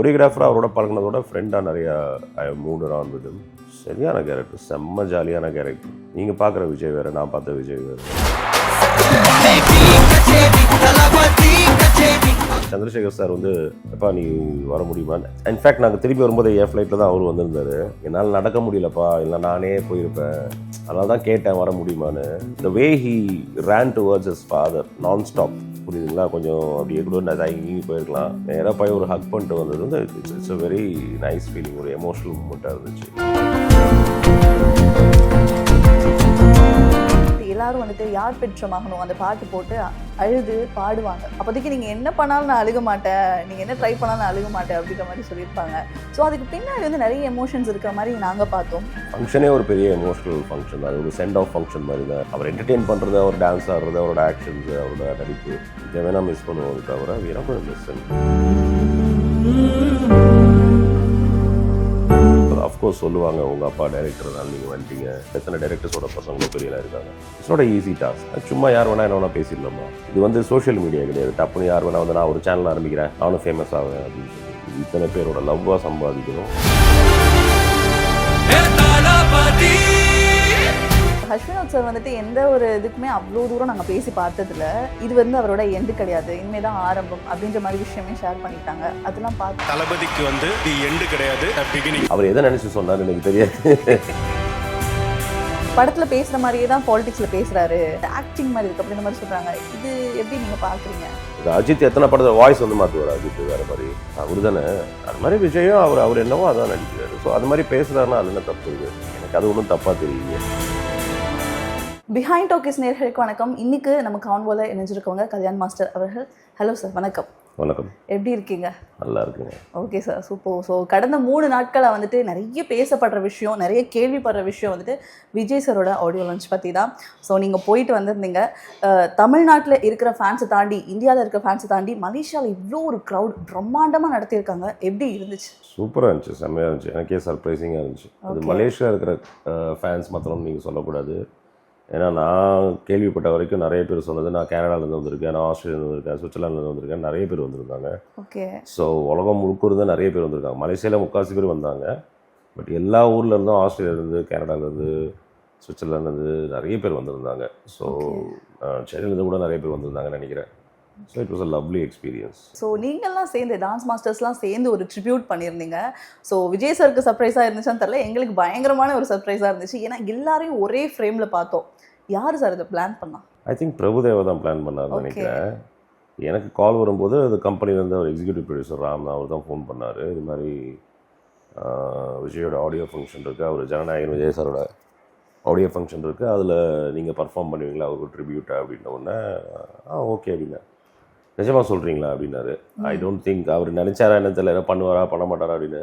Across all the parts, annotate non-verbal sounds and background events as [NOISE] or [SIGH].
கொரியோகிராஃபராக அவரோட பழகினதோட ஃப்ரெண்டாக நிறையா ஐ மூட் அரவுண்ட் வித் சரியான கேரக்டர் செம்ம ஜாலியான கேரக்டர் நீங்கள் பார்க்குற விஜய் வேறு நான் பார்த்த விஜய் வேறு. சந்திரசேகர் சார் வந்து எப்பா நீ வர முடியுமா? இன்ஃபேக்ட் நாங்கள் திருப்பி வரும்போது என் ஃப்ளைட்டில் தான் அவர் வந்திருந்தாரு. என்னால் நடக்க முடியலப்பா இல்லை நானே போயிருப்பேன். அதனால தான் கேட்டேன் வர முடியுமான்னு? The way he ran towards his father non stop புரியுதுங்களா? கொஞ்சம் அப்படியே கூட நான் தயங்கி போயிருக்கலாம். நேராக போய் ஒரு ஹக் பண்ணிட்டு வந்தது வந்து it's it's a very nice feeling ஒரு எமோஷனல் மூமெண்ட்டாக இருந்துச்சு. எல்லாரும் வந்துட்டு யார் பெற்ற மகனும் அந்த பாட்டு போட்டு அழுது பாடுவாங்க. அப்போதைக்கு நீங்கள் என்ன பண்ணாலும் நான் அழுக மாட்டேன். நீங்கள் என்ன ட்ரை பண்ணாலும் நான் அழுக மாட்டேன் அப்படிங்கிற மாதிரி சொல்லியிருப்பாங்க. ஸோ அதுக்கு பின்னாடி வந்து நிறைய எமோஷன்ஸ் இருக்கிற மாதிரி நாங்கள் பார்த்தோம். ஃபங்க்ஷனே ஒரு பெரிய எமோஷனல் ஃபங்க்ஷன் அது ஒரு சென்ட் ஆஃப் ஃபங்க்ஷன் மாதிரி தான். அவர் என்டர்டெயின் பண்ணுறது அவர் டான்ஸ் ஆடுறது அவரோட ஆக்ஷன்ஸ் அவரோட நடிப்பு. இதை வேணால் மிஸ் பண்ணுவோம் தவிர வீரம் மிஸ் அஃப்கோர்ஸ் சொல்லுவாங்க உங்கள் அப்பா டைரக்டர்னால நீங்கள் வந்துட்டீங்க. எத்தனை டைரக்டர்ஸோட பசங்களும் பெரியலாம் இருக்காங்க. இட்ஸ் நாட் ஈஸி டாஸ்க் சும்மா யார் வேணா என்ன வேணா பேசிடலாமா? இது வந்து சோஷியல் மீடியா கிடையாது. டப்புன்னு யார் வேணா வந்து நான் ஒரு சேனல் ஆரம்பிக்கிறேன். நானும் ஃபேமஸ் ஆவேன். அப்படின்னு சொல்லி இத்தனை பேரோட லவ்வாக சம்பாதிக்கணும் ஹஷ்வினோத் சார் வந்துட்டு எந்த ஒரு இதுக்குமே அவ்வளோ தூரம் நாங்கள் பேசி பார்த்ததில்ல. இது வந்து அவரோட எண்டு கிடையாது. இனிமே தான் ஆரம்பம் அப்படின்ற மாதிரி விஷயமே ஷேர் பண்ணிட்டாங்க. அதெல்லாம் பார்த்து தளபதிக்கு வந்து தி எண்டு கிடையாது. பிகினிங் அவர் எதை நினச்சி சொன்னார் எனக்கு தெரியாது. படத்தில் பேசுகிற மாதிரியே தான் பாலிடிக்ஸில் பேசுகிறாரு ஆக்டிங் மாதிரி இருக்கு. அப்படின்ற மாதிரி சொல்கிறாங்க இது எப்படி நீங்கள் பார்க்குறீங்க இது அஜித் எத்தனை படத்தை வாய்ஸ் வந்து மாற்றுவார் அஜித் வேறு மாதிரி? அவர் தானே அது மாதிரி விஜயும் அவர் அவர் என்னவோ அதான் நடிக்கிறாரு. ஸோ அது மாதிரி பேசுகிறாருன்னா அது என்ன தப்பு இருக்கு எனக்கு அது ஒன்றும் தப்பாக தெரியல பிஹைண்ட் டாக்கிஸ் நேர்களுக்கு வணக்கம். இன்னைக்கு நம்ம கான்வோல இணைஞ்சிருக்கவங்க கல்யாண் மாஸ்டர் அவர்கள். ஹலோ சார் வணக்கம். வணக்கம். எப்படி இருக்கீங்க? நல்லா இருக்குங்க. ஓகே சார் சூப்பர் ஸோ கடந்த மூணு நாட்களாக வந்துட்டு நிறைய பேசப்படுற விஷயம் நிறைய கேள்விப்படுற விஷயம் வந்துட்டு விஜய் சாரோட ஆடியோ லான்ச் பற்றி தான் ஸோ நீங்கள் போயிட்டு வந்திருந்தீங்க. தமிழ்நாட்டில் இருக்கிற ஃபேன்ஸை தாண்டி இந்தியாவில் இருக்கிற ஃபேன்ஸை தாண்டி மலேசியாவில் இவ்வளோ ஒரு க்ரௌட் பிரம்மாண்டமாக நடத்தியிருக்காங்க. எப்படி இருந்துச்சு? சூப்பராக இருந்துச்சு செம்மையாக இருந்துச்சு. எனக்கே சர்ப்ரைசிங்காக இருந்துச்சு. அது. மலேசியா இருக்கிற ஃபேன்ஸ் மாத்திரம் நீங்கள் சொல்லக்கூடாது. ஏன்னா நான் கேள்விப்பட்ட வரைக்கும் நிறைய பேர் சொன்னது நான் கனடாலேருந்து வந்திருக்கேன் நான் ஆஸ்திரேலியாலேருந்து வந்திருக்கேன் சுவிட்சர்லாந்துலேருந்து வந்திருக்கேன் நிறைய பேர் வந்திருந்தாங்க. ஓகே. ஸோ உலகம் முழுக்க இருந்து நிறைய பேர் வந்திருக்காங்க. மலேசியாவில் முக்கால்வாசி பேர் வந்தாங்க. பட் எல்லா ஊர்ல இருந்தும் ஆஸ்திரேலியாலேருந்து கனடாலேருந்து சுவிட்சர்லாந்துலேருந்து நிறைய பேர் வந்திருந்தாங்க. ஸோ சென்னையிலேருந்து கூட நிறைய பேர் வந்திருந்தாங்கன்னு நினைக்கிறேன். So it was a lovely experience so நீங்கள்லாம் சேர்ந்து டான்ஸ் மாஸ்டர்ஸ்லாம் சேர்ந்து ஒரு ட்ரிபியூட் பண்ணியிருந்தீங்க. ஸோ விஜய் சாருக்கு சர்ப்ரைஸாக இருந்துச்சான்னு தெரில எங்களுக்கு பயங்கரமான ஒரு சர்ப்ரைஸாக இருந்துச்சு. ஏன்னா எல்லாரையும் ஒரே ஃப்ரேமில் பார்த்தோம். யார் சார் இதை பிளான் பண்ணா? ஐ திங்க் பிரபுதேவா தான் பிளான் Okay. நினைக்கிறேன். எனக்கு கால் வரும்போது அது கம்பெனிலேருந்து ஒரு எக்ஸிக்யூட்டிவ் ப்ரொடியூசர் ராம் அவர் தான் ஃபோன் பண்ணார். இது மாதிரி விஜயோட ஆடியோ ஃபங்க்ஷன் இருக்குது அவர் ஜனநாயகன் விஜய் சாரோட ஆடியோ ஃபங்க்ஷன் இருக்குது அதில் நீங்கள் பர்ஃபார்ம் பண்ணுவீங்களா? அவருக்கு ட்ரிபியூட்டா அப்படின்ன உடனே ஆ ஓகே அப்படின்னா நிஜமாக சொல்கிறீங்களா அப்படின்னாரு. ஐ டோன்ட் திங்க் அவர் நினச்சாரா என்ன தெரியல. என்ன பண்ணுவாரா? பண்ண மாட்டாரா? அப்படின்னு.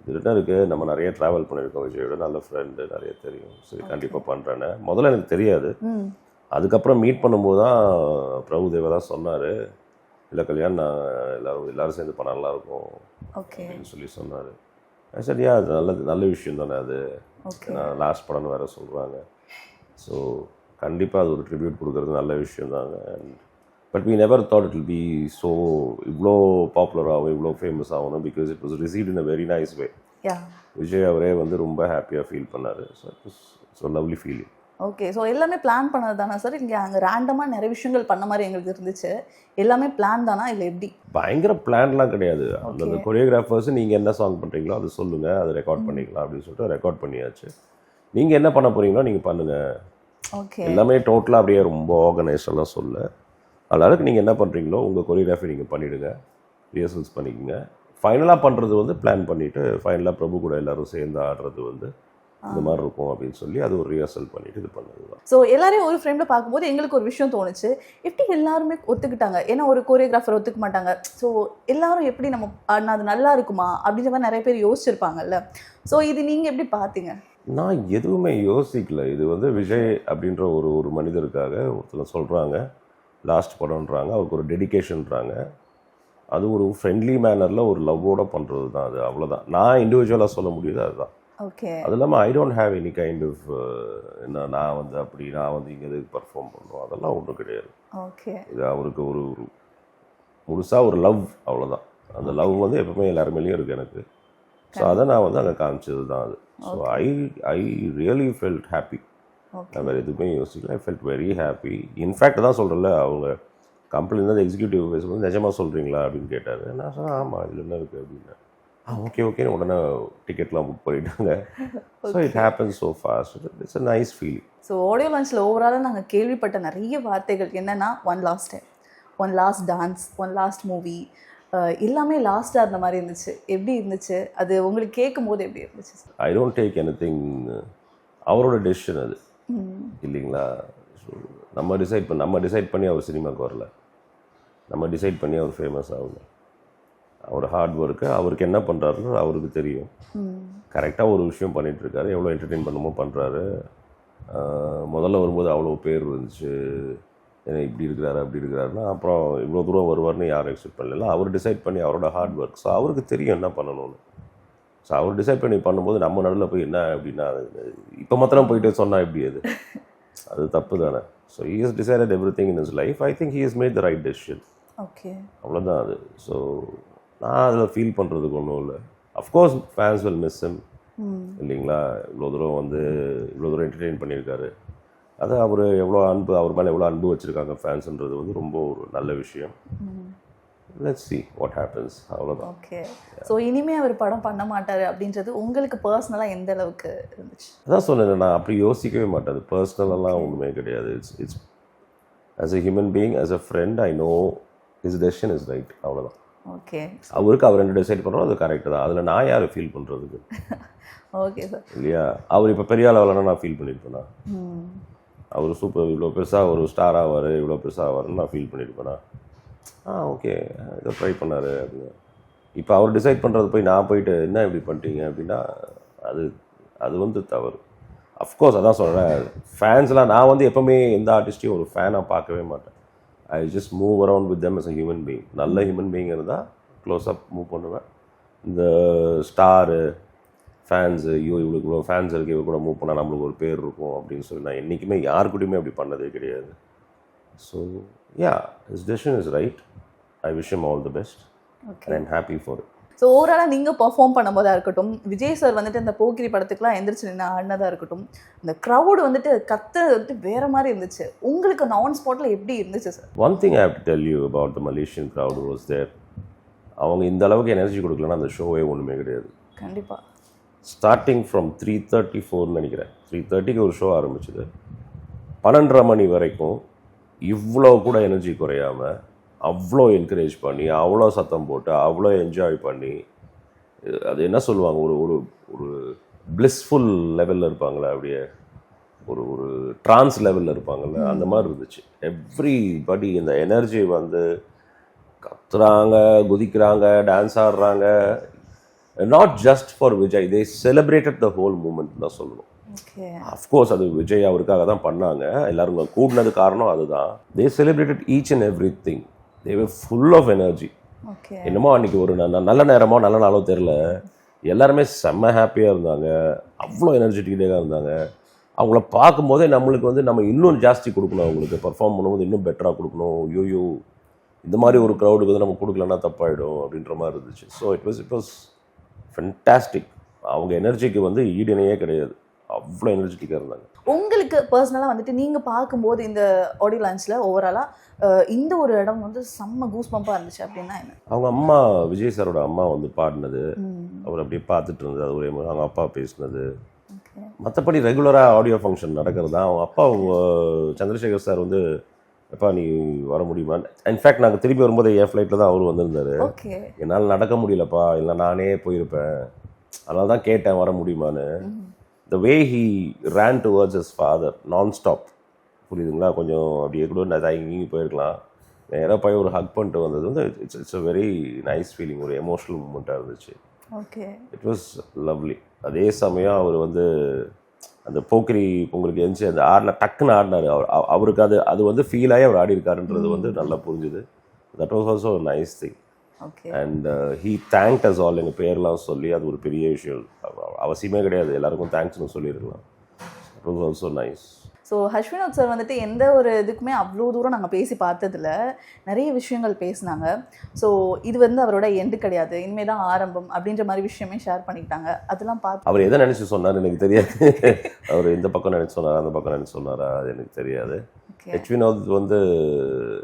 இது ரிட்டன் இருக்குது நம்ம நிறைய ட்ராவல் பண்ணியிருக்கோம் விஜயோட நல்ல ஃப்ரெண்டு நிறைய தெரியும். சரி கண்டிப்பாக பண்ணுறேன்னு முதல்ல எனக்கு தெரியாது. அதுக்கப்புறம் மீட் பண்ணும்போது தான் பிரபுதேவா தான் சொன்னார். இல்லை கல்யாண் நான் எல்லாரும் எல்லாரும் சேர்ந்து பண்ண நல்லா இருக்கும் ஓகே அப்படின்னு சொல்லி சொன்னார். சரியா அது நல்லது நல்ல விஷயம் தானே அது. நான் லாஸ்ட் படம்னு வேற சொல்கிறாங்க ஸோ கண்டிப்பாக அது ஒரு ட்ரிபியூட் கொடுக்கறது நல்ல விஷயம் தாங்க but we never thought it will be so இவ்வளோ பாப்புலர் ஆகும் இவ்வளோ ஃபேமஸ் ஆகணும் because it was received in a very nice way Vijay அவரே வந்து ரொம்ப ஹாப்பியாக ஃபீல் பண்ணார். So so lovely feeling okay so எல்லாமே பிளான் பண்ணது தானே சார் இங்கே அங்கே ரேண்டமாக நிறைய விஷயங்கள் பண்ண மாதிரி எங்களுக்கு இருந்துச்சு. எல்லாமே பிளான் தானா? இல்லை எப்படி? பயங்கர பிளான்லாம் கிடையாது. அந்த. கொரியோகிராஃபர்ஸ் நீங்கள் என்ன சாங் பண்ணுறீங்களோ அது சொல்லுங்கள் அதை ரெக்கார்ட் பண்ணிக்கலாம் அப்படின்னு சொல்லிட்டு ரெக்கார்ட் பண்ணியாச்சு. நீங்கள் என்ன பண்ண போறீங்களோ நீங்கள் பண்ணுங்கள் ஓகே எல்லாமே டோட்டலாக அப்படியே ரொம்ப ஆர்கனைஸ்டெல்லாம் சொல்ல. அதனால நீங்கள் என்ன பண்ணுறீங்களோ உங்கள் கொரியோகிராஃபி நீங்கள் பண்ணிவிடுங்க ரிஹர்சல்ஸ் பண்ணிக்கோங்க. ஃபைனலாக பண்ணுறது வந்து பிளான் பண்ணிவிட்டு ஃபைனலாக பிரபு கூட எல்லாரும் சேர்ந்து ஆடுறது வந்து இந்த மாதிரி இருக்கும் அப்படின்னு சொல்லி அது ஒரு ரிஹர்சல் பண்ணிவிட்டு இது பண்ணது ஸோ எல்லாரையும் ஒரு ஃப்ரேமில் பார்க்கும்போது எங்களுக்கு ஒரு விஷயம் தோணுச்சு. எப்படி எல்லாருமே ஒத்துக்கிட்டாங்க? ஏன்னா ஒரு கோரியோகிராஃபர் ஒத்துக்க மாட்டாங்க. ஸோ எல்லாரும் எப்படி நம்ம ஆடினா அது நல்லா இருக்குமா? அப்படின்ற மாதிரி நிறைய பேர் யோசிச்சிருப்பாங்கல்ல. ஸோ இது நீங்கள் எப்படி பார்த்தீங்க? நான் எதுவுமே யோசிக்கல. இது வந்து விஜய் அப்படின்ற ஒரு ஒரு மனிதருக்காக ஒருத்தர் சொல்கிறாங்க லாஸ்ட் படம்ன்றாங்க. அவருக்கு ஒரு டெடிகேஷன்றாங்க அது ஒரு ஃப்ரெண்ட்லி மேனரில் ஒரு லவ்வோட பண்ணுறது தான் அது அவ்வளோதான் நான் இண்டிவிஜுவலாக சொல்ல முடியுது அதுதான். ஓகே அது இல்லாமல் I don't have any kind of என்ன நான் வந்து அப்படி நான் வந்து இங்கே எதுக்கு பர்ஃபார்ம் பண்ணுவோம் அதெல்லாம் ஒன்றும் கிடையாது. ஓகே இது அவருக்கு ஒரு ஒரு முழுசாக ஒரு லவ் அவ்வளோதான் அந்த லவ் வந்து எப்பவுமே எல்லார் மேலேயும் இருக்குது எனக்கு. ஸோ அதை நான் வந்து அங்கே காமிச்சது தான் அது so I I really felt happy நான் வேறு எதுவுமே யோசிக்கல. I felt very happy in fact தான் சொல்கிறேன்ல அவங்க கம்பெனிலேருந்து எக்ஸிக்யூட்டிவ் பேசும்போது நிஜமாக சொல்கிறீங்களா அப்படின்னு கேட்டார். நான் சொன்னேன் ஆமாம் இதில் என்ன இருக்குது அப்படின்னு ஆ ஓகே ஓகே உடனே டிக்கெட்லாம் புக் பண்ணிட்டாங்க. So it happen so fast it's a nice feeling so audio லான்ச்சில் ஓவராலாக நாங்கள் கேள்விப்பட்ட நிறைய வார்த்தைகள். என்னன்னா one last time one last dance one last movie எல்லாமே லாஸ்ட்டாக இருந்த மாதிரி இருந்துச்சு. எப்படி இருந்துச்சு? அது உங்களுக்கு கேட்கும் போது எப்படி இருந்துச்சு? I don't take anything அவரோட டெசிஷன் அது. இல்லைங்களா? ஸோ நம்ம டிசைட் பண்ண நம்ம டிசைட் பண்ணி அவர் சினிமாவுக்கு வரல. நம்ம டிசைட் பண்ணி அவர் ஃபேமஸ் ஆகல. அவர் ஹார்ட் ஒர்க்கு அவருக்கு என்ன பண்ணுறாருன்னு அவருக்கு தெரியும். கரெக்டாக ஒரு விஷயம் பண்ணிட்டு இருக்காரு எவ்வளோ என்டர்டெயின் பண்ணுமோ பண்ணுறாரு முதல்ல வரும்போது அவ்வளோ பேர் இருந்துச்சு. என்ன இப்படி இருக்கிறாரு அப்படி இருக்கிறாருன்னா அப்புறம் இவ்வளோ தூரம் வருவார்னு யாரும் எக்ஸ்பெக்ட் பண்ணல. அவர் டிசைட் பண்ணி அவரோட ஹார்ட் ஒர்க் ஸோ அவருக்கு தெரியும் என்ன பண்ணணும்னு. ஸோ அவர் டிசைட் பண்ணி பண்ணும்போது நம்ம நடுவில் போய் என்ன அப்படின்னா இப்போ மாத்திரம் போயிட்டு சொன்னால் எப்படி அது? [LAUGHS] அது தப்பு தானே. So he is decided everything in his life I think he is made the right decision okay அவ்வளோதான் அது. ஸோ நான் அதில் ஃபீல் பண்ணுறதுக்கு ஒன்றும் இல்லை. Of course fans will miss him. ம். இல்லைங்களா? இவ்வளோ தூரம் வந்து இவ்வளோ தூரம் என்டர்டெயின் பண்ணியிருக்காரு. அது அவர் எவ்வளோ அன்பு அவர் மேலே எவ்வளோ அன்பு வச்சுருக்காங்க ஃபேன்ஸ்ன்றது வந்து ரொம்ப ஒரு நல்ல விஷயம். Let's see what happens. அவ்வளோதான் ஓகே ஸோ இனிமே அவர் படம் பண்ண மாட்டாரு அப்படின்றது உங்களுக்கு பர்சனலாக எந்த அளவுக்கு இருந்துச்சு? அதான் சொன்னேன் நான் அப்படி யோசிக்கவே மாட்டேன். பர்சனலெல்லாம் ஒன்றுமே கிடையாது. It's it's as a human being as a friend I know his decision is right அவ்வளோதான் ஓகே அவருக்கு அவர் ரெண்டு டிசைட் பண்ணுறோம் அது கரெக்டு தான். அதில் நான் யார் ஃபீல் பண்ணுறதுக்கு ஓகே [LAUGHS] சார் இல்லையா? அவர் இப்போ பெரிய வரலன்னா நான் ஃபீல் பண்ணியிருப்பேனா ம் அவர் சூப்பர் இவ்வளோ பெருசாக ஒரு ஸ்டார் ஆவார் இவ்வளோ பெருசாக ஆவார்னு நான் ஃபீல் பண்ணியிருப்பேனா ஆ ஓகே. இதை ட்ரை பண்ணார் அப்படின்னு. இப்போ அவர் டிசைட் பண்ணுறது போய் நான் போயிட்டு என்ன இப்படி பண்ணிட்டீங்க அப்படின்னா அது அது வந்து தவறு. அஃப்கோர்ஸ் அதான் சொல்கிறேன் ஃபேன்ஸ்லாம் நான் வந்து எப்போவுமே எந்த ஆர்டிஸ்ட்டையும் ஒரு ஃபேனாக பார்க்கவே மாட்டேன். I just move around with them as a human being நல்ல ஹியூமன் பீயிங் இருந்தால் க்ளோஸ்அப் மூவ் பண்ணுவேன். இந்த ஸ்டாரு ஃபேன்ஸு ஐயோ இவளுக்கு இவ்வளோ ஃபேன்ஸ் இருக்கு இவ கூட மூவ் பண்ணால் நம்மளுக்கு ஒரு பேர் இருக்கும் அப்படின்னு சொல்லி நான் என்றைக்குமே யாருக்கிட்டையுமே அப்படி பண்ணதே கிடையாது. So yeah his decision is right I wish him all the best okay and I'm happy for it so ஓவராலாக நீங்கள் பர்ஃபார்ம் பண்ணும்போதா இருக்கட்டும் விஜய் சார் வந்துட்டு இந்த போக்கிரி படத்துக்குலாம் எந்திரிச்சு நின்று ஆடினதாக இருக்கட்டும் இந்த க்ரௌடு வந்துட்டு கத்துறது வந்துட்டு வேற மாதிரி இருந்துச்சு. உங்களுக்கு நான் ஸ்பாட்டில் எப்படி இருந்துச்சு sir one thing I have to tell you about the Malaysian crowd was there அவங்க இந்த அளவுக்கு எனர்ஜி கொடுக்கலன்னா அந்த ஷோவே ஒன்றுமே கிடையாது. கண்டிப்பாக ஸ்டார்டிங் ஃப்ரம் த்ரீ தேர்ட்டி ஃபோர்னு நினைக்கிறேன். த்ரீ தேர்ட்டிக்கு ஒரு ஷோ ஆரம்பிச்சது. பன்னெண்டரை மணி வரைக்கும் இவ்வளோ கூட எனர்ஜி குறையாம அவ்வளோ என்கரேஜ் பண்ணி அவ்வளோ சத்தம் போட்டு அவ்வளோ என்ஜாய் பண்ணி இது- அது என்ன சொல்லுவாங்க ஒரு ஒரு ஒரு பிளிஸ்ஃபுல் லெவலில் இருப்பாங்களே அப்படியே ஒரு ஒரு ட்ரான்ஸ் லெவலில் இருப்பாங்கல்ல அந்த மாதிரி இருந்துச்சு. எவ்ரி படி இந்த எனர்ஜி வந்து கத்துறாங்க குதிக்கிறாங்க டான்ஸ் ஆடுறாங்க. Not just for Vijay they celebrated the whole moment தான் சொல்லணும். அஃப்கோர்ஸ் அது விஜய் அவருக்காக தான் பண்ணாங்க. எல்லாரும் கூடினது காரணம் அதுதான். They celebrated each and everything they were full of energy okay என்னமோ அன்னைக்கு ஒரு நல்ல நேரமோ நல்ல நாளோ தெரில எல்லாருமே செம்ம ஹாப்பியாக இருந்தாங்க. அவ்வளோ எனர்ஜெட்டிக்காக இருந்தாங்க. அவங்கள பார்க்கும்போதே நம்மளுக்கு வந்து நம்ம இன்னும் ஜாஸ்தி கொடுக்கணும். அவங்களுக்கு பர்ஃபார்ம் பண்ணும்போது இன்னும் பெட்டராக கொடுக்கணும். ஐயோ இந்த மாதிரி ஒரு க்ரௌடுக்கு வந்து நம்ம கொடுக்கலன்னா தப்பாயிடும் அப்படின்ற மாதிரி இருந்துச்சு. So it was it was fantastic அவங்க எனர்ஜிக்கு வந்து ஈடிணையே கிடையாது. அவ்வளோ எனர்ஜெட்டிக்காக இருந்தாங்க. உங்களுக்கு பர்சனலாக வந்துட்டு நீங்கள் பார்க்கும்போது இந்த ஆடியோ லான்ச்சில் ஓவராலாக இந்த ஒரு இடம் வந்து செம்ம கூஸ் பம்பாக இருந்துச்சு அப்படின்னா என்ன? அவங்க அம்மா விஜய் சாரோட அம்மா வந்து பாடினது. அவர் அப்படியே பார்த்துட்டு இருந்தது அது ஒரே மாதிரி அவங்க அப்பா பேசினது. மற்றபடி ரெகுலராக ஆடியோ ஃபங்க்ஷன் நடக்கிறது தான். அவங்க அப்பா சந்திரசேகர் சார் வந்து எப்பா நீ வர முடியுமா? இன்ஃபேக்ட் நாங்கள் திருப்பி வரும்போது என் ஃப்ளைட்டில் தான் அவர் வந்திருந்தாரு. என்னால் நடக்க முடியலப்பா. இல்லை நானே போயிருப்பேன். அதனால தான் கேட்டேன் வர முடியுமான்னு? The way he ran towards his father non stop புரியுதுங்களா? கொஞ்சம் அப்படியே கூட நான் இங்கேயும் போயிருக்கலாம். நேராக போய் ஒரு ஹக் பண்ணிட்டு வந்தது வந்து it's it's a very nice feeling ஒரு எமோஷ்னல் மூமெண்ட்டாக இருந்துச்சு. ஓகே இட் வாஸ் லவ்லி அதே சமயம் அவர் வந்து அந்த போக்கிரி உங்களுக்கு எரிஞ்சு அந்த ஆடின டக்குன்னு ஆடினார். அவர் அவ- அவருக்கு அது அது வந்து ஃபீல் ஆகி அவர் ஆடி இருக்காருன்றது வந்து நல்லா புரிஞ்சுது. That was also nice thing and he thank us all எங்கள் பேர்லாம் சொல்லி அது ஒரு பெரிய விஷயம். அவ- அவசியமே கிடையாது. எல்லாருக்கும் தேங்க்ஸ்னு சொல்லியிருக்கலாம் it was also nice so ஹஷ்வினோத் sir வந்துட்டு எந்த ஒரு இதுக்குமே அவ்வளோ தூரம் நாங்கள் பேசி பார்த்ததில்ல. நிறைய விஷயங்கள் பேசினாங்க. ஸோ இது வந்து அவரோட எண்டு கிடையாது. இனிமே தான் ஆரம்பம் அப்படின்ற மாதிரி விஷயமே ஷேர் பண்ணிக்கிட்டாங்க. அதெல்லாம் பார்த்து அவர் எதை நினச்சி சொன்னார் எனக்கு தெரியாது. [LAUGHS] அவர் இந்த பக்கம் நினச்சி சொன்னாரா அந்த பக்கம் நினச்சி சொன்னாரா அது எனக்கு தெரியாது. ஹெச் வினோத் வந்து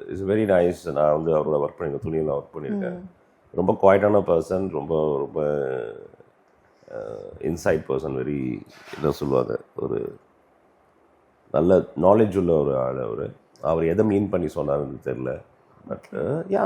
இஸ் வெரி நைஸ் நான் வந்து அவரோட ஒர்க் பண்ணியிருக்கேன் துணியில் ஒர்க் பண்ணியிருக்கேன். ரொம்ப குவாய்டான பர்சன் ரொம்ப ரொம்ப இன்சைட் பர்சன் வெரி என்ன சொல்லுவாங்க ஒரு நல்ல நாலேஜ் உள்ள ஒரு ஆள் அவர். அவர் எதை மீன் பண்ணி சொன்னாருன்னு தெரில but yeah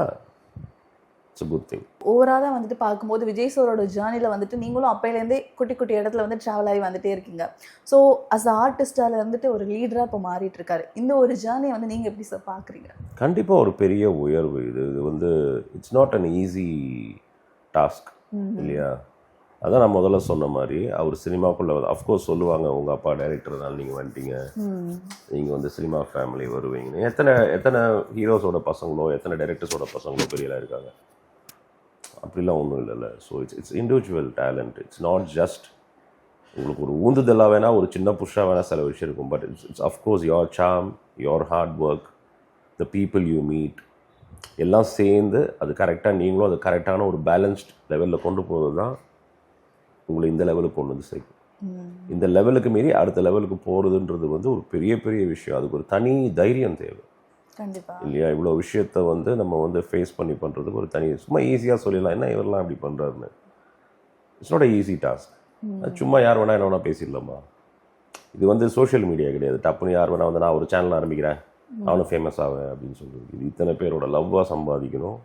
it's good thing ஓவராலாக வந்துட்டு பார்க்கும்போது விஜய் சாரோட ஜேர்னியில் வந்துட்டு நீங்களும் அப்பையிலேருந்தே குட்டி குட்டி இடத்துல வந்து ட்ராவல் ஆகி வந்துட்டே இருக்கீங்க. ஸோ அஸ் அ ஆர்டிஸ்டால இருந்துட்டு ஒரு லீடராக இப்போ மாறிட்டு இருக்காரு இந்த ஒரு ஜேர்னியை வந்து நீங்கள் எப்படி சார் பார்க்குறீங்க? கண்டிப்பாக ஒரு பெரிய உயர்வு இது. இது வந்து it's not an easy task இல்லையா? அதான் நான் முதல்ல சொன்ன மாதிரி அவர் சினிமாக்குள்ளே அஃப்கோர்ஸ் சொல்லுவாங்க உங்கள் அப்பா டைரக்டர்னால நீங்கள் வந்துட்டீங்க. நீங்கள் வந்து சினிமா ஃபேமிலி வருவீங்கன்னு. எத்தனை எத்தனை ஹீரோஸோட பசங்களோ எத்தனை டைரக்டர்ஸோட பசங்களோ பெரியலாம் இருக்காங்க. அப்படிலாம் ஒன்றும் இல்லைல்ல. So it's it's individual talent it's not just உங்களுக்கு ஒரு ஊந்துதலாக வேணால் ஒரு சின்ன புஷ்ஷாக வேணால் சில விஷயம் இருக்கும். But it's it's of course your Sam your hard work the people you meet எல்லாம் சேர்ந்து அது கரெக்டாக நீங்களும் அது கரெக்டான ஒரு பேலன்ஸ்ட் லெவலில் கொண்டு போகிறது தான் உங்களை இந்த லெவலுக்கு கொண்டு வந்து சேர்க்கும். இந்த லெவலுக்கு மீறி அடுத்த லெவலுக்கு போகிறதுன்றது வந்து ஒரு பெரிய பெரிய விஷயம். அதுக்கு ஒரு தனி தைரியம் தேவை. இல்லையா? இவ்வளோ விஷயத்த வந்து நம்ம வந்து ஃபேஸ் பண்ணி பண்ணுறதுக்கு ஒரு தனி சும்மா ஈஸியாக சொல்லிடலாம். என்ன இவரெல்லாம் அப்படி பண்ணுறாருன்னு இட்ஸ் நாட் ஈஸி டாஸ்க் சும்மா யார் வேணா என்ன வேணா பேசிடலாமா? இது வந்து சோஷியல் மீடியா கிடையாது. டப்புன்னு யார் வேணா வந்து நான் ஒரு சேனல் ஆரம்பிக்கிறேன். நானும் ஃபேமஸ் ஆவேன் அப்படின்னு சொல்லுது இது இத்தனை பேரோட லவ்வாக சம்பாதிக்கணும்.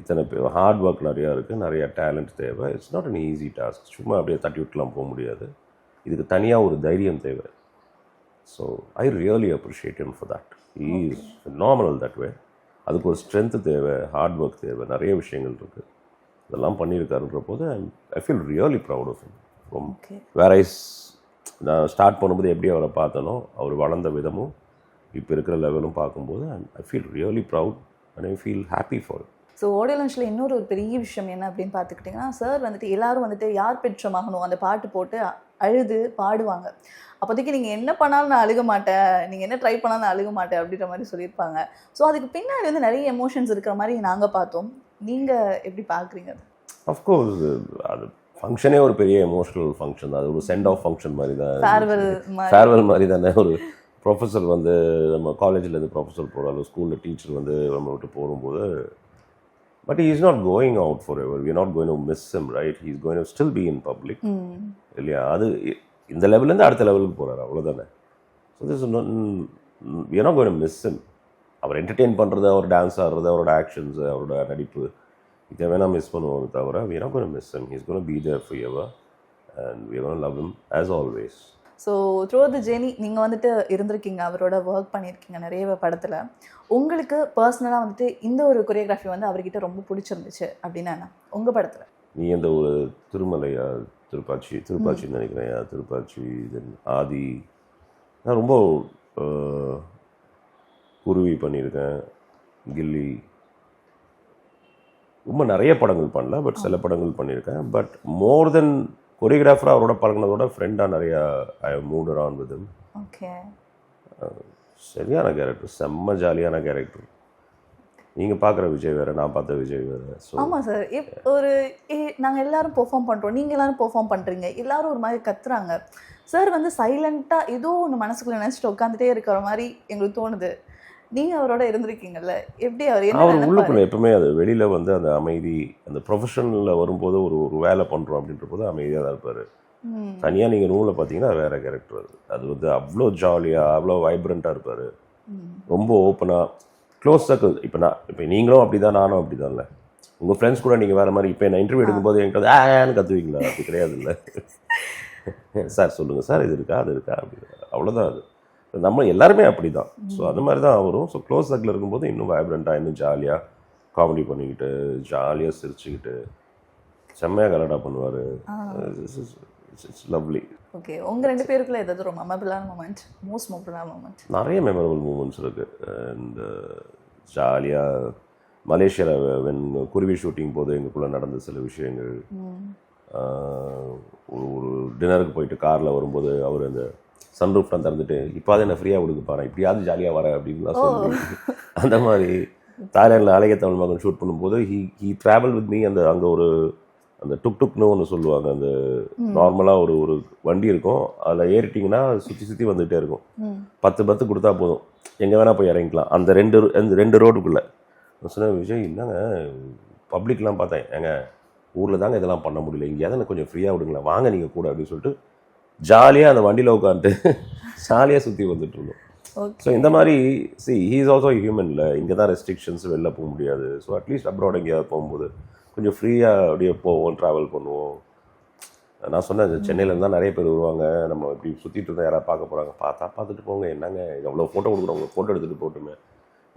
இத்தனை பேர் ஹார்ட் ஒர்க் நிறையா இருக்குது நிறையா டேலண்ட் தேவை. It's not an easy task சும்மா அப்படியே தட்டி விட்டுலாம் போக முடியாது. இதுக்கு தனியாக ஒரு தைரியம் தேவை. So I really appreciate him for that is normal that way அதுக்கு ஒரு ஸ்ட்ரென்த்து தேவை ஹார்ட் ஒர்க் தேவை நிறைய விஷயங்கள் இருக்குது இதெல்லாம் பண்ணியிருக்காருன்ற போது I feel really proud of him. From okay வேற ஐஸ் நான் ஸ்டார்ட் பண்ணும்போது எப்படி அவரை பார்த்தனோ அவர் வளர்ந்த விதமும் இப்போ இருக்கிற லெவலும் பார்க்கும்போது I feel really proud and I feel happy for so லஞ்சில் இன்னொரு ஒரு பெரிய விஷயம் என்ன அப்படின்னு பார்த்துக்கிட்டிங்கன்னா சார் வந்துட்டு எல்லாரும் வந்துட்டு யார் பெற்ற மகனும் அந்த பாட்டு போட்டு அழுது பாடுவாங்க. அப்போதைக்கு நீங்கள் என்ன பண்ணாலும் நான் அழுக மாட்டேன். நீங்கள் என்ன ட்ரை பண்ணாலும் நான் அழுக மாட்டேன் அப்படின்ற மாதிரி சொல்லியிருப்பாங்க. ஸோ அதுக்கு பின்னாடி வந்து நிறைய எமோஷன்ஸ் இருக்கிற மாதிரி நாங்கள் பார்த்தோம். நீங்கள் எப்படி பார்க்குறீங்க? அஃப்கோர்ஸ் அது ஃபங்க்ஷனே ஒரு பெரிய எமோஷனல் ஃபங்க்ஷன் தான். அது ஒரு சென்ட் ஆஃப் ஃபங்க்ஷன் மாதிரி தான். ஃபேர்வெல் [LAUGHS] மாதிரி. ஃபேர்வெல் மாதிரி தானே. ஒரு ப்ரொஃபஸர் வந்து நம்ம காலேஜ்லேருந்து ப்ரொஃபஸர் போகிறாலும் ஸ்கூலில் டீச்சர் வந்து நம்ம விட்டு போகும்போது but is not going out forever we not going to miss him right is going to still be in public இல்லையா? அது இந்த லெவல்லேருந்து அடுத்த லெவலுக்கு போகிறாரு அவ்வளோதானே so this we not going miss him. அவர் என்டர்டெயின் பண்ணுறது அவர் டான்ஸ் ஆடுறது அவரோட ஆக்ஷன்ஸ் அவரோட நடிப்பு இதை வேணால் மிஸ் பண்ணுவோம் தவிர we not going miss him. He's going to be there for ever and we are going to love him as always. So through the journey நீங்கள் வந்துட்டு இருந்திருக்கீங்க அவரோட ஒர்க் பண்ணியிருக்கீங்க நிறைய படத்தில். உங்களுக்கு பர்சனலாக வந்துட்டு இந்த ஒரு கொரியோகிராஃபி வந்து அவர்கிட்ட ரொம்ப பிடிச்சிருந்துச்சு அப்படின்னா உங்கள் படத்தில். நீ எந்த ஒரு திருமலையா திருப்பாச்சி திருப்பாச்சின்னு நினைக்கிறேன் திருப்பாச்சி தென் ஆதி. நான் ரொம்ப குருவி பண்ணியிருக்கேன் கில்லி. ரொம்ப நிறைய படங்கள் பண்ணல பட் சில படங்கள் பண்ணியிருக்கேன். பட் மோர் தென் கொரியோகிராஃபராக அவரோட பழகினதோட ஃப்ரெண்டாக நிறையா I moved around with okay சரியான கேரக்டர் செம்ம ஜாலியான கேரக்டர் நீங்கள் பார்க்குற விஜய் வேறு நான் பார்த்த விஜய் வேறு ஸோ ஆமாம் சார் இப் ஒரு நாங்கள் எல்லாரும் பெர்ஃபார்ம் பண்ணுறோம் நீங்கள் எல்லாரும் பெர்ஃபார்ம் பண்ணுறீங்க எல்லாரும் ஒரு மாதிரி கத்துறாங்க. சார் வந்து சைலண்ட்டாக ஏதோ ஒன்று மனசுக்குள்ளே நினச்சிட்டு உட்காந்துட்டே இருக்கிற மாதிரி எங்களுக்கு தோணுது. நீங்கள் அவரோட இருந்திருக்கீங்கல்ல. எப்படி அவர் அவர்? உள்ளுக்குள்ள எப்பவுமே அது வெளியில வந்து அந்த அமைதி அந்த ப்ரொஃபஷனில் வரும்போது ஒரு ஒரு வேலை பண்ணுறோம் அப்படின்ற போது அமைதியாக தான் இருப்பார். தனியாக நீங்கள் ரூமில் பார்த்தீங்கன்னா வேற கேரக்டர் அது. அது வந்து அவ்வளோ ஜாலியாக அவ்வளோ வைப்ரண்ட்டாக இருப்பார். ரொம்ப ஓப்பனாக க்ளோஸ் சர்க்கிள் இப்போ நான் இப்போ நீங்களும் அப்படி தான் நானும் அப்படி தான்ல உங்கள் ஃப்ரெண்ட்ஸ் கூட நீங்கள் வேறு மாதிரி இப்போ என்ன இன்டர்வியூ எடுக்கும்போது என்கிட்ட வந்து ஆன்னு கத்துவீங்களா? அப்படி கிடையாது இல்லை [LAUGHS] சார் சொல்லுங்கள் சார் இது இருக்கா அது இருக்கா அப்படி. அவ்வளோதான் அது. நம்ம எல்லாருமே அப்படி தான் ஸோ அது மாதிரி தான் அவரும் ஸோ க்ளோஸ் சர்க்கிள் இருக்கும்போது இன்னும் வைப்ரண்ட்டாக இன்னும் ஜாலியாக காமெடி பண்ணிக்கிட்டு ஜாலியாக சிரிச்சுக்கிட்டு செம்மையாக கலடா பண்ணுவார். இட்ஸ் லவ்லி ஓகே உங்கள் ரெண்டு பேருக்குள்ள ஏதாவது ஒரு மெமபிளான மூமெண்ட் மோஸ்ட் மெமபிளான மூமெண்ட் நிறைய மெமரபிள் மூமெண்ட்ஸ் இருக்குது அண்ட் ஜாலியாக மலேசியாவில் வென் குருவி ஷூட்டிங் போது எங்களுக்குள்ளே நடந்த சில விஷயங்கள். ஒரு ஒரு டின்னருக்கு போயிட்டு காரில் வரும்போது அவர் அந்த சன் ரூஃப்லாம் திறந்துட்டு இப்போது என்ன ஃப்ரீயாக கொடுக்க போகிறேன் இப்படியாவது ஜாலியாக வரேன் அப்படின்லாம் சொல்லி அந்த மாதிரி தாய்லாண்டில் அழகிய தமிழ் மகன் ஷூட் பண்ணும்போது he he travel with me அந்த அங்கே ஒரு அந்த டுக் டுக்னு ஒன்று சொல்லுவாங்க அந்த நார்மலாக ஒரு ஒரு வண்டி இருக்கும். அதில் ஏறிட்டிங்கன்னா சுற்றி சுற்றி வந்துகிட்டே இருக்கும். பத்து பத்து கொடுத்தா போதும். எங்கே வேணால் போய் இறங்கிக்கலாம். அந்த ரெண்டு அந்த ரெண்டு ரோடுக்குள்ளே சொன்னேன் விஜய் என்னங்க? பப்ளிக்லாம் பார்த்தேன். ஏங்க ஊரில் தாங்க இதெல்லாம் பண்ண முடியல. எங்கேயாவது எனக்கு கொஞ்சம் ஃப்ரீயாக விடுங்களேன். வாங்க நீங்கள் கூட அப்படின்னு சொல்லிட்டு ஜாலியாக அந்த வண்டியில் உட்காந்துட்டு ஜாலியாக சுற்றி வந்துட்டு இருந்தோம். ஓகே ஸோ இந்த மாதிரி சி ஹீ இஸ் ஆல்சோ ஹியூமன்ல இங்கே தான் ரெஸ்ட்ரிக்ஷன்ஸ் வெளில போக முடியாது. ஸோ அட்லீஸ்ட் அப்ராட் எங்கேயாவது போகும்போது கொஞ்சம் ஃப்ரீயாக அப்படியே போவோம் ட்ராவல் பண்ணுவோம். நான் சொன்னேன் சென்னையில இருந்தால் நிறைய பேர் வருவாங்க. நம்ம இப்படி சுற்றிட்டு இருந்தால் யாராவது பார்க்க போகிறாங்க பார்த்தா பார்த்துட்டு போங்க. என்னங்க? எவ்வளோ ஃபோட்டோ கொடுக்குறவங்க? ஃபோட்டோ எடுத்துகிட்டு போட்டுமே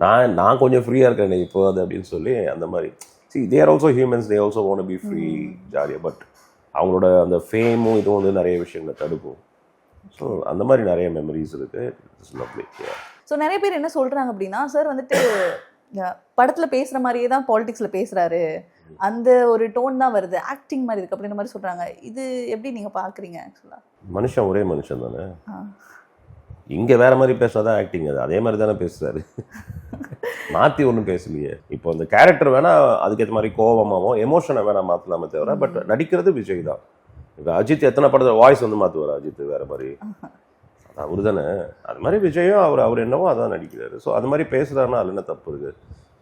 நான் நான் கொஞ்சம் ஃப்ரீயாக இருக்கேன் இப்போ அது அப்படின்னு சொல்லி அந்த மாதிரி. See they're also humans they also want be free ஜாலியாக பட் அவங்களோட அந்த ஃபேமும் இதுவும் வந்து நிறைய விஷயங்களை தடுக்கும். ஸோ அந்த மாதிரி நிறைய மெமரிஸ் இருக்குது இட்ஸ் லவ்லி ஸோ நிறைய பேர் என்ன சொல்றாங்க அப்படின்னா சார் வந்துட்டு படத்துல பேசுற மாதிரியே தான் பாலிடிக்ஸ்ல பேசுறாரு. அந்த ஒரு டோன் தான் வருது. ஆக்டிங் மாதிரி இருக்கு. அப்படின்ற மாதிரி சொல்றாங்க. இது எப்படி நீங்க பாக்குறீங்க ஆக்சுவலா மனுஷன் ஒரே மனுஷன் தானே? இங்கே வேற மாதிரி பேசினாதான் ஆக்டிங் அது. அதே மாதிரி தானே பேசுறாரு. மாற்றி ஒன்றும் பேசலையே. இப்போ அந்த கேரக்டர் வேணா அதுக்கேற்ற மாதிரி கோபமாகவும் எமோஷனை வேணா மாற்றலாமே தவிர பட் நடிக்கிறது விஜய் தான். இப்போ அஜித் எத்தனை படத்தில் வாய்ஸ் வந்து மாற்றுவார் அஜித் வேற மாதிரி? அவரு தானே. அது மாதிரி விஜயும் அவர் அவர் என்னவோ அதான் நடிக்கிறாரு. ஸோ அது மாதிரி பேசுறாருன்னா அது என்ன தப்பு இருக்குது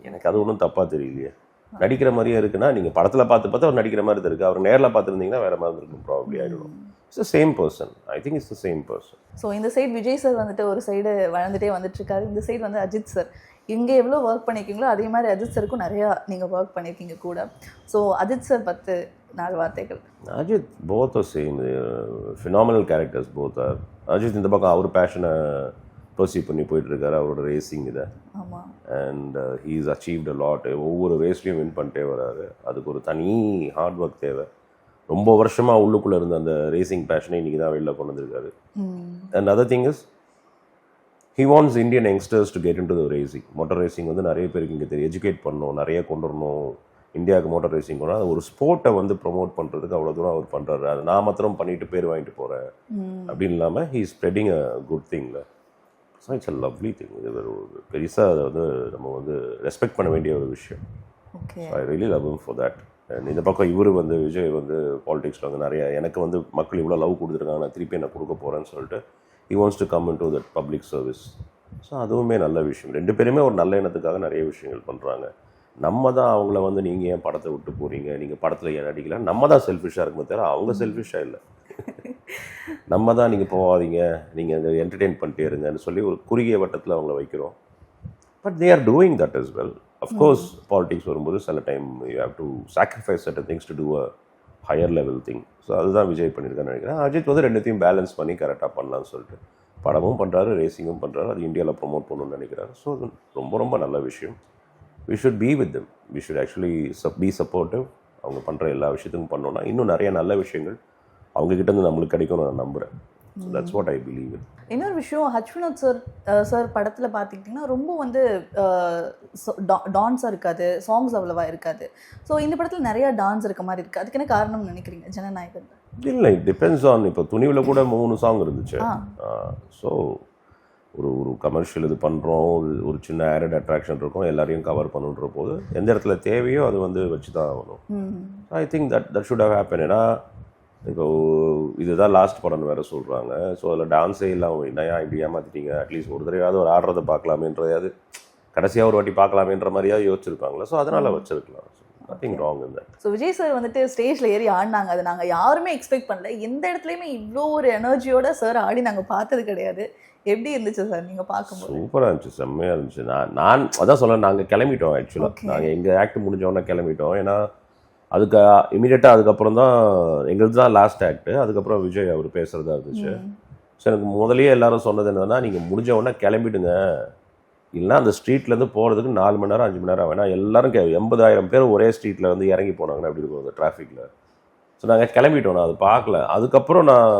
எனக்கு அது ஒன்றும் தப்பாக தெரியலையே. நடிக்கிற மாதிரியே இருக்குன்னா நீங்கள் படத்தில் பார்த்து பார்த்து அவர் நடிக்கிற மாதிரி தான் இருக்கு. அவர் நேரில் பார்த்துருந்தீங்கன்னா வேற மாதிரி இருக்கும் ப்ராப்ளம் ஆகிடும் it's same person I think it's the same person so இந்த சைடு விஜய் சார் வந்துட்டு ஒரு சைடு வளர்ந்துட்டே வந்துட்டு இருக்காரு இந்த சைடு வந்து அஜித் சார் இங்கே எவ்வளோ ஒர்க் பண்ணியிருக்கீங்களோ அதே மாதிரி அஜித் சாருக்கும் நிறையா நீங்கள் ஒர்க் பண்ணியிருக்கீங்க கூட. ஸோ அஜித் சார் பத்து நாலு வார்த்தைகள். Ajith both same phenomenal characters both are Ajith இந்த பக்கம் அவர் பேஷனை பர்சீவ் பண்ணி போயிட்டு இருக்காரு அவரோட ரேசிங் இதை. ஆமாம் and he's achieved a lot ஒவ்வொரு ரேஸ்லையும் வின் பண்ணிட்டே வராரு. அதுக்கு ஒரு தனி ஹார்ட் ஒர்க் தேவை. ரொம்ப வருஷமாக உள்ளுக்குள்ளே இருந்த அந்த ரேசிங் பேஷனை இன்றைக்கி தான் வெளில கொண்டு வந்திருக்காரு. And other thing is he wants Indian youngsters to get into racing motor racing வந்து நிறைய பேருக்கு இங்கே தெரியும். எஜுகேட் பண்ணணும் நிறைய கொண்டு வரணும். இந்தியாவுக்கு மோட்டார் ரேசிங் கொண்டு. அது ஒரு ஸ்போர்ட்டை வந்து ப்ரொமோட் பண்ணுறதுக்கு அவ்வளோ தூரம் அவர் பண்ணுறாரு அது நான் மாத்திரம் பண்ணிட்டு பேர் வாங்கிட்டு போகிறேன் அப்படின்னு இல்லாமல் he spreading a good திங்கில் so it's a lovely thing இது ஒரு பெருசாக அதை வந்து நம்ம வந்து ரெஸ்பெக்ட் பண்ண வேண்டிய ஒரு விஷயம். I really love for that இந்த பக்கம் இவர் வந்து விஜய் வந்து பாலிடிக்ஸில் வந்து நிறைய எனக்கு வந்து மக்கள் இவ்வளோ லவ் கொடுத்துருக்காங்க நான் திருப்பி என்ன கொடுக்க போகிறேன்னு சொல்லிட்டு he wants to come into that public service so அதுவுமே நல்ல விஷயம். ரெண்டு பேருமே ஒரு நல்ல எண்ணத்துக்காக நிறைய விஷயங்கள் பண்ணுறாங்க நம்ம தான் அவங்கள வந்து நீங்கள் ஏன் படத்தை விட்டு போகிறீங்க நீங்கள் படத்தில் ஏன் நடிக்கல? நம்ம தான் செல்ஃபிஷாக இருக்குமே தவிர அவங்க செல்ஃபிஷாக இல்லை. நம்ம தான் நீங்கள் போகாதீங்க நீங்கள் அந்த என்டர்டெயின் பண்ணிட்டே இருங்கன்னு சொல்லி ஒரு குறுகிய வட்டத்தில் அவங்கள வைக்கிறோம். But they are doing that as well of course politics வரும்போது சில time you have to sacrifice certain things to do a higher level thing so அதுதான் விஜய் பண்ணியிருக்கான்னு நினைக்கிறேன். அஜித் வந்து ரெண்டுத்தையும் பேலன்ஸ் பண்ணி கரெக்டாக பண்ணலாம்னு சொல்லிட்டு. படமும் பண்ணுறாரு ரேசிங்கும் பண்ணுறாரு அது இந்தியாவில் ப்ரொமோட் பண்ணணும்னு நினைக்கிறாரு. ஸோ அது ரொம்ப ரொம்ப நல்ல விஷயம். We should be with them. We should actually sub be supportive அவங்க பண்ணுற எல்லா விஷயத்துக்கும் பண்ணோன்னா இன்னும் நிறைய நல்ல விஷயங்கள் அவங்க கிட்ட இருந்து நம்மளுக்கு கிடைக்கும்னு நான் நம்புகிறேன் that's what I believe in இன்னொரு விஷயம் ஹச் வினோத் சார் சார் படத்தில் பார்த்துக்கிட்டிங்கன்னா ரொம்ப வந்து டான்ஸாக இருக்காது சாங்ஸ் அவ்வளோவா இருக்காது. ஸோ இந்த படத்தில் நிறையா டான்ஸ் இருக்க மாதிரி இருக்குது அதுக்கு என்ன காரணம்னு நினைக்கிறீங்க ஜனநாயகன்? இல்லை டிபெண்ட்ஸ் ஆன் இப்போ துணிவில் கூட மூணு சாங் இருந்துச்சு. ஸோ ஒரு ஒரு கமர்ஷியல் இது பண்ணுறோம் ஒரு ஒரு சின்ன ஆடட் அட்ராக்ஷன் இருக்கும் எல்லாரையும் கவர் பண்ணுன்ற போது எந்த இடத்துல தேவையோ அது வந்து வச்சு தான் ஆகணும் I think that that should have happen ஏன்னா இப்போ இதுதான் லாஸ்ட் படம்னு வேற சொல்கிறாங்க ஸோ அதில் டான்ஸே இல்லாமல் என்னையா இப்படி ஏமாத்திட்டீங்க? அட்லீஸ்ட் ஒரு தடவையாவது ஒரு ஆடுறதை பார்க்கலாமேன்றதையாவது கடைசியாக ஒரு வாட்டி பார்க்கலாமேன்ற மாதிரியாவது யோசிச்சிருப்பாங்களே. ஸோ அதனால் வச்சிருக்கலாம். நத்திங் ராங் இந்த ஸோ விஜய் சார் வந்துட்டு ஸ்டேஜில் ஏறி ஆடினாங்க. அது நாங்கள் யாருமே எக்ஸ்பெக்ட் பண்ணல. எந்த இடத்துலையுமே இவ்வளோ ஒரு எனர்ஜியோட சார் ஆடி நாங்கள் பார்த்தது கிடையாது. எப்படி இருந்துச்சு சார் நீங்கள் பார்க்கும்போது. சூப்பராக இருந்துச்சு. செம்மையாக இருந்துச்சு. நான் நான் அதான் சொல்ல நாங்கள் கிளம்பிட்டோம் ஆக்சுவலாக. நாங்கள் எங்கள் ஆக்ட் முடிஞ்சோடனே கிளம்பிட்டோம். ஏன்னா அதுக்கு இமீடியட்டாக அதுக்கப்புறம் தான் எங்களுக்கு தான் லாஸ்ட் ஆக்ட் அதுக்கப்புறம் விஜய் அவர் பேசுகிறதா இருந்துச்சு. ஸோ எனக்கு முதல்லயே எல்லாரும் சொன்னது என்னன்னா நீங்கள் முடிஞ்ச உடனே கிளம்பிடுங்க. இல்லைன்னா அந்த ஸ்ட்ரீட்லேருந்து போகிறதுக்கு நாலு மணி நேரம் அஞ்சு மணி நேரம் வேணா எல்லாரும் கே எண்பதாயிரம் பேர் ஒரே ஸ்ட்ரீட்டில் வந்து இறங்கி போனாங்கன்னா அப்படி இருக்கும் அந்த டிராஃபிக்கில் ஸோ நாங்கள் கிளம்பிட்டோம். நான் அதை பார்க்கல. அதுக்கப்புறம் நான்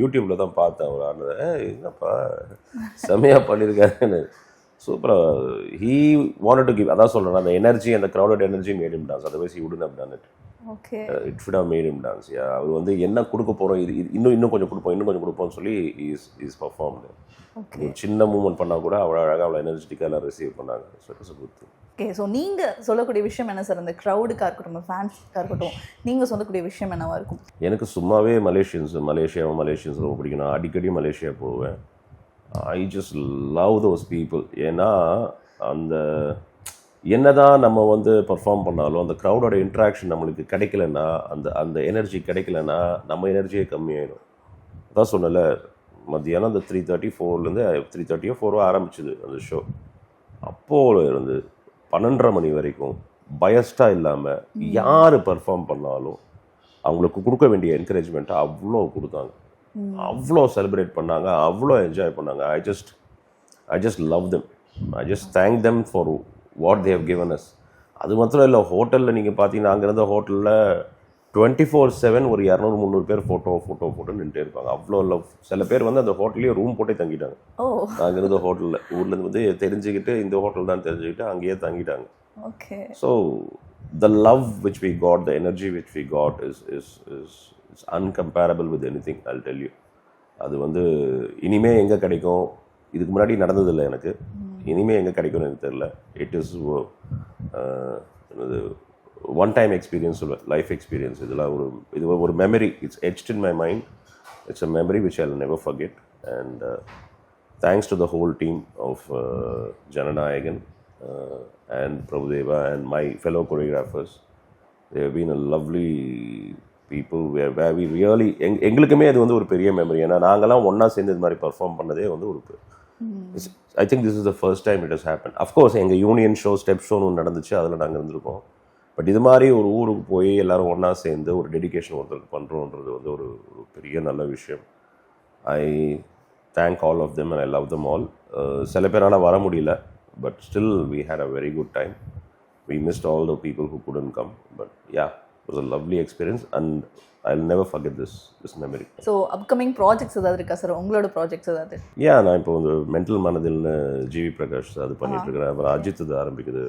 யூடியூப்பில் தான் பார்த்தேன். அவர் ஆனதை "ஏய், என்னப்பா? செம்மையாக பண்ணியிருக்காருன்னு. சூப்பராக ஹீ வாண்டட் டு கிவ் அதான் சொல்கிறேன் அந்த எனர்ஜி அந்த crowded energy made him dance otherwise you wouldn't have done it okay it have made him dance yeah அவர் வந்து என்ன கொடுக்க போகிறோம் இது இன்னும் இன்னும் கொஞ்சம் கொடுப்போம் இன்னும் கொஞ்சம் கொடுப்போம்னு சொல்லி இஸ் இஸ் பர்ஃபார்ம்டு ஓகே ஒரு சின்ன மூமெண்ட் பண்ணால் கூட அவ்வளோ அழகாக அவ்வளோ எனர்ஜெட்டிக்காக எல்லாம் ரிசீவ் பண்ணாங்க. So it's good okay so நீங்கள் சொல்லக்கூடிய விஷயம் என்ன சார் இந்த க்ரௌடுக்காக இருக்கட்டும் ஃபேன்ஸ்க்காக இருக்கட்டும் நீங்கள் சொல்லக்கூடிய விஷயம் என்னவா இருக்கும்? எனக்கு சும்மாவே மலேசியன்ஸ் மலேசியா மலேசியன்ஸ் ரொம்ப பிடிக்கும். நான் அடிக்கடி மலேசியா போவேன். I just love those people ஏன்னா அந்த என்னதான் நம்ம வந்து பர்ஃபார்ம் பண்ணாலும் அந்த க்ரௌடோட இன்ட்ராக்ஷன் நம்மளுக்கு கிடைக்கலன்னா அந்த அந்த எனர்ஜி கிடைக்கலன்னா நம்ம எனர்ஜியே கம்மியாயிடும் அதான் சொன்னல மத்தியானம் அந்த த்ரீ தேர்ட்டி ஃபோர்லேருந்து த்ரீ தேர்ட்டியோ ஃபோரோ ஆரம்பிச்சுது அந்த ஷோ அப்போல இருந்து பன்னெண்டரை மணி வரைக்கும் பயஸ்டாக இல்லாமல் யார் பெர்ஃபார்ம் பண்ணாலும் அவங்களுக்கு கொடுக்க வேண்டிய என்கரேஜ்மெண்ட்டை அவ்வளோ கொடுத்தாங்க. அவ்வளோ செலிப்ரேட் பண்ணாங்க அவ்வளோ என்ஜாய் பண்ணாங்க. I just I just love them I just thank them for what they've given us. அது மாத்திரம் இல்லை ஹோட்டலில் நீங்கள் பார்த்தீங்கன்னா அங்கே இருந்த ஹோட்டலில் டுவெண்ட்டி ஃபோர் செவன் ஒரு இரநூறு முந்நூறு பேர் ஃபோட்டோ ஃபோட்டோ ஃபோட்டோ நின்றுட்டே இருப்பாங்க. அவ்வளோ லவ் சில பேர் வந்து அந்த ஹோட்டல்லேயே ரூம் போட்டே தங்கிட்டாங்க. அங்கே இருந்த ஹோட்டலில் ஊர்லேருந்து வந்து தெரிஞ்சுக்கிட்டு இந்த ஹோட்டல் தான் தெரிஞ்சுக்கிட்டு அங்கேயே தங்கிட்டாங்க. Okay So the love which we got, the energy which we got is is is, is uncomparable with anything. I'll tell you. அது வந்து இனிமே எங்கே கிடைக்கும்? இதுக்கு முன்னாடி நடந்ததில்லை எனக்கு. இனிமே எங்கே கிடைக்கும்னு எனக்கு தெரியல. இட் இஸ் என்னது ஒன் டைம் எக்ஸ்பீரியன்ஸ் சொல்லுவேன் லைஃப் எக்ஸ்பீரியன்ஸ் இதெல்லாம் ஒரு இது ஒரு memory it's etched in my mind it's a memory which I never forget and thanks to the whole team of uh, Jananayagan uh, and Prabhudeva and my fellow choreographers. They have where we really எங் எங்களுக்குமே அது வந்து ஒரு பெரிய memory ஏன்னா நாங்கெல்லாம் ஒன்றா சேர்ந்து இது மாதிரி பர்ஃபார்ம் பண்ணதே வந்து ஒரு I think this is the first time it has happen of course எங்கள் யூனியன் ஷோ ஸ்டெப் ஷோன்னு ஒன்று நடந்துச்சு அதில் நாங்கள் இருந்திருக்கோம். பட் இது மாதிரி ஒரு ஊருக்கு போய் எல்லாரும் ஒன்றா சேர்ந்து ஒரு டெடிகேஷன் ஒருத்தருக்கு பண்ணுறோன்றது வந்து ஒரு ஒரு பெரிய நல்ல விஷயம். I thank all of them and I love them all சில பேரால் வர முடியல but still we had a very good time we missed all the people who couldn't come but yeah was a lovely experience and I never forget this this memory so upcoming projects ஏதாவது இருக்கா sir உங்களோட projects ஏதாவது? யா நான் இப்போ வந்து mental மனதில்னு GV Prakash அது பண்ணிட்டு இருக்கிறேன். அப்புறம் அஜித் இது ஆரம்பிக்குது.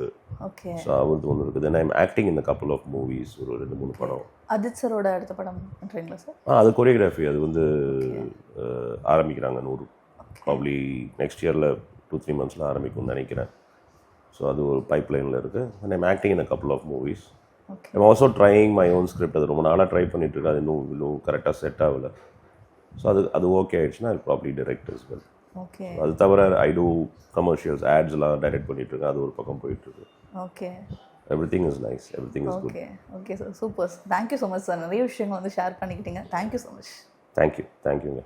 ஓகே. ஸோ அவருக்கு ஒன்று இருக்குது. ஐம் ஆக்டிங் இன் கப்பல் ஆஃப் மூவிஸ் ஒரு ரெண்டு மூணு படம். அஜித் சரோட அடுத்த படம் பண்ணுறீங்களா சார் ஆ அது கொரியோகிராஃபி அது வந்து ஆரம்பிக்கிறாங்க நூறு. ப்ராப்ளி நெக்ஸ்ட் இயரில் டூ த்ரீ மந்த்ஸில் ஆரம்பிக்கும்னு நினைக்கிறேன். ஸோ அது ஒரு பைப் லைனில் இருக்குது and I'm acting in a couple of movies I'm also trying my own script அது ரொம்ப நாளாக ட்ரை பண்ணிட்டு இருக்கேன். அது இன்னும் இன்னும் கரெக்டாக செட் ஆகல. ஸோ அது அது ஓகே ஆயிடுச்சுன்னா அது probably direct is well okay அது தவிர ஐ டூ கமர்ஷியல்ஸ் ஆட்ஸ்லாம் டைரக்ட் பண்ணிட்டு இருக்கேன். அது ஒரு பக்கம் போயிட்டு இருக்கு. Okay everything is nice everything is okay okay sir super thank you so much sir நிறைய விஷயங்கள் வந்து ஷேர் பண்ணிக்கிட்டீங்க. தேங்க்யூ ஸோ மச் தேங்க்யூ தேங்க்யூங்க